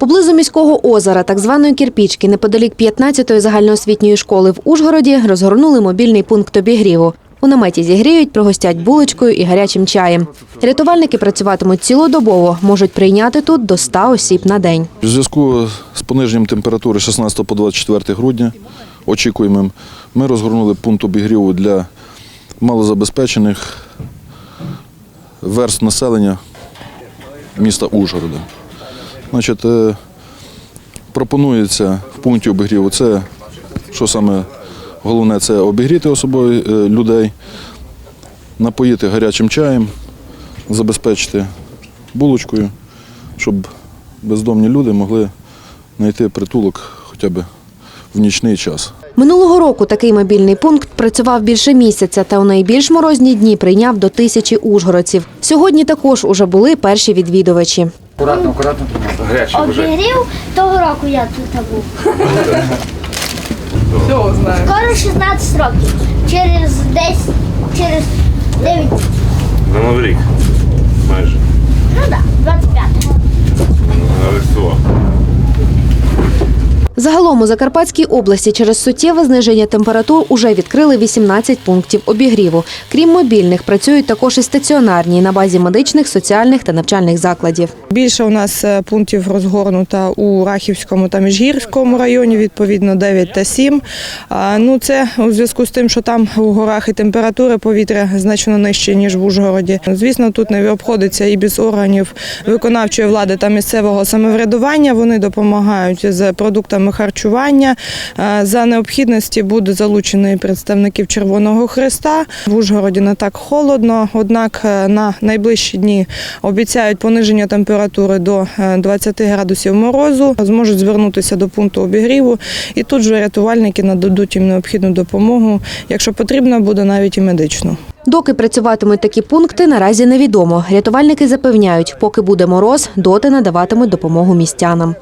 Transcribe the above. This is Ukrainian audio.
Поблизу міського озера, так званої Кірпічки, неподалік 15-ї загальноосвітньої школи в Ужгороді, розгорнули мобільний пункт обігріву. У наметі зігріють, пригостять булочкою і гарячим чаєм. Рятувальники працюватимуть цілодобово, можуть прийняти тут до 100 осіб на день. У зв'язку з пониженням температури 16 по 24 грудня очікуємим, ми розгорнули пункт обігріву для малозабезпечених верств населення міста Ужгорода. Значить, е, пропонується в пункті обігріву це, що саме головне, це обігріти особою е, людей, напоїти гарячим чаєм, забезпечити булочкою, щоб бездомні люди могли знайти притулок хоча б в нічний час. Минулого року такий мобільний пункт працював більше місяця та у найбільш морозні дні прийняв до тисячі ужгородців. Сьогодні також уже були перші відвідувачі. Акуратно, акуратно. Гарячий вже. Обігрів того року я тут був. Все знаю. Скоро 16 років. Через 10, через 9, На Новий рік. Майже. ну так, 25. На Різдво. Загалом у Закарпатській області через суттєве зниження температур уже відкрили 18 пунктів обігріву. Крім мобільних, працюють також і стаціонарні на базі медичних, соціальних та навчальних закладів. Більше у нас е, пунктів розгорнуто у Рахівському та Міжгірському районі, відповідно 9 та 7. Ну, це у зв'язку з тим, що там у горах і температури повітря значно нижчі, ніж в Ужгороді. Звісно, тут не обходиться і без органів виконавчої влади та місцевого самоврядування. Вони допомагають з продуктами харчування. За необхідності будуть залучені представників Червоного Христа. В Ужгороді не так холодно, однак е, на найближчі дні обіцяють пониження температури до е, 20 градусів морозу. Зможуть звернутися до пункту обігріву, і тут же рятувальники нададуть їм необхідну допомогу, якщо потрібно буде навіть і медичну. Доки працюватимуть такі пункти, наразі невідомо. Рятувальники запевняють, поки буде мороз, доти надаватимуть допомогу містянам.